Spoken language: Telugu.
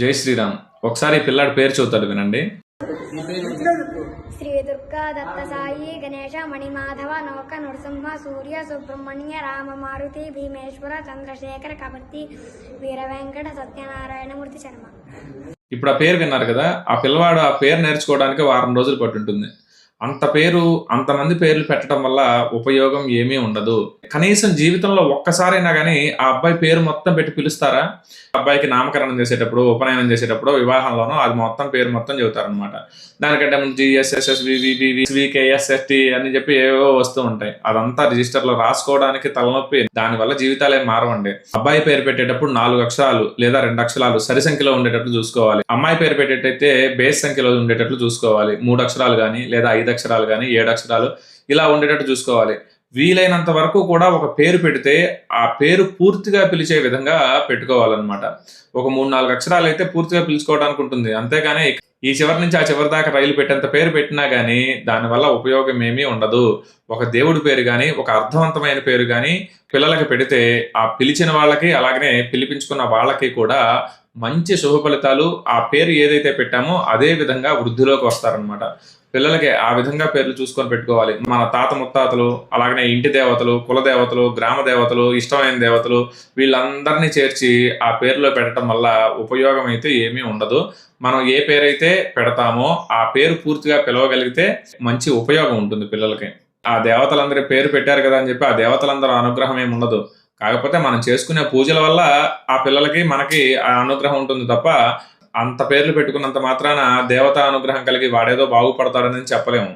జై శ్రీరామ్. ఒకసారి పిల్లాడి పేరు చూస్తాడు వినండి. శ్రీ దుర్గా దత్త సాయి గణేశ మణిమాధవ నౌక నృసింహ సూర్య సుబ్రహ్మణ్య రామ మారుతి భీమేశ్వర చంద్రశేఖర కపర్తి వీర వెంకట సత్యనారాయణమూర్తి శర్మ. ఇప్పుడు ఆ పేరు విన్నారు కదా ఆ పిల్లవాడు ఆ పేరు నేర్చుకోవడానికి వారం రోజులు పట్టుంటుంది. అంత పేరు అంతమంది పేర్లు పెట్టడం వల్ల ఉపయోగం ఏమీ ఉండదు. కనీసం జీవితంలో ఒక్కసారైనా కానీ ఆ అబ్బాయి పేరు మొత్తం పెట్టి పిలుస్తారా? అబ్బాయికి నామకరణం చేసేటప్పుడు ఉపనయనం చేసేటప్పుడు వివాహంలోనో అది మొత్తం పేరు మొత్తం చెబుతారనమాట దానికంటే ముందు జిఎస్ఎస్ఎస్ వికేఎస్ఎస్టి అని చెప్పి ఏవో వస్తూ ఉంటాయి. అదంతా రిజిస్టర్లో రాసుకోవడానికి తలనొప్పి. దానివల్ల జీవితాలే మారవండి. అబ్బాయి పేరు పెట్టేటప్పుడు నాలుగు అక్షరాలు లేదా రెండు అక్షరాలు సరి సంఖ్యలో ఉండేటట్లు చూసుకోవాలి. అమ్మాయి పేరు పెట్టేటైతే బేస్ సంఖ్యలో ఉండేటట్లు చూసుకోవాలి. మూడు అక్షరాలు కానీ లేదా ఐదు అక్షరాలు కానీ ఏడు అక్షరాలు ఇలా ఉండేటట్టు చూసుకోవాలి. వీలైనంత వరకు కూడా ఒక పేరు పెడితే ఆ పేరు పూర్తిగా పిలిచే విధంగా పెట్టుకోవాలన్నమాట. ఒక మూడు నాలుగు అక్షరాలు అయితే పూర్తిగా పిలుచుకోవడానికి ఉంటుంది. అంతేగాని ఈ చివరి నుంచి ఆ చివరి దాకా రైలు పెట్టేంత పేరు పెట్టినా కానీ దానివల్ల ఉపయోగం ఏమీ ఉండదు. ఒక దేవుడి పేరు కానీ ఒక అర్థవంతమైన పేరు కానీ పిల్లలకి పెడితే ఆ పిలిచిన వాళ్ళకి అలాగనే పిలిపించుకున్న వాళ్ళకి కూడా మంచి శుభ ఫలితాలు ఆ పేరు ఏదైతే పెట్టామో అదే విధంగా వృద్ధిలోకి వస్తారనమాట పిల్లలకి ఆ విధంగా పేర్లు చూసుకొని పెట్టుకోవాలి. మన తాత ముత్తాతలు అలాగనే ఇంటి దేవతలు కుల దేవతలు గ్రామ దేవతలు ఇష్టమైన దేవతలు వీళ్ళందరినీ చేర్చి ఆ పేరులో పెట్టడం వల్ల ఉపయోగం అయితే ఏమీ ఉండదు. మనం ఏ పేరైతే పెడతామో ఆ పేరు పూర్తిగా పిలవగలిగితే మంచి ఉపయోగం ఉంటుంది పిల్లలకి. ఆ దేవతలందరి పేరు పెట్టారు కదా అని చెప్పి ఆ దేవతలందరూ అనుగ్రహం ఏమి ఉండదు. కాకపోతే మనం చేసుకునే పూజల వల్ల ఆ పిల్లలకి మనకి ఆ అనుగ్రహం ఉంటుంది తప్ప అంత పేర్లు పెట్టుకున్నంత మాత్రాన దేవతా అనుగ్రహం కలిగి వాడేదో బాగుపడతాడని చెప్పలేము.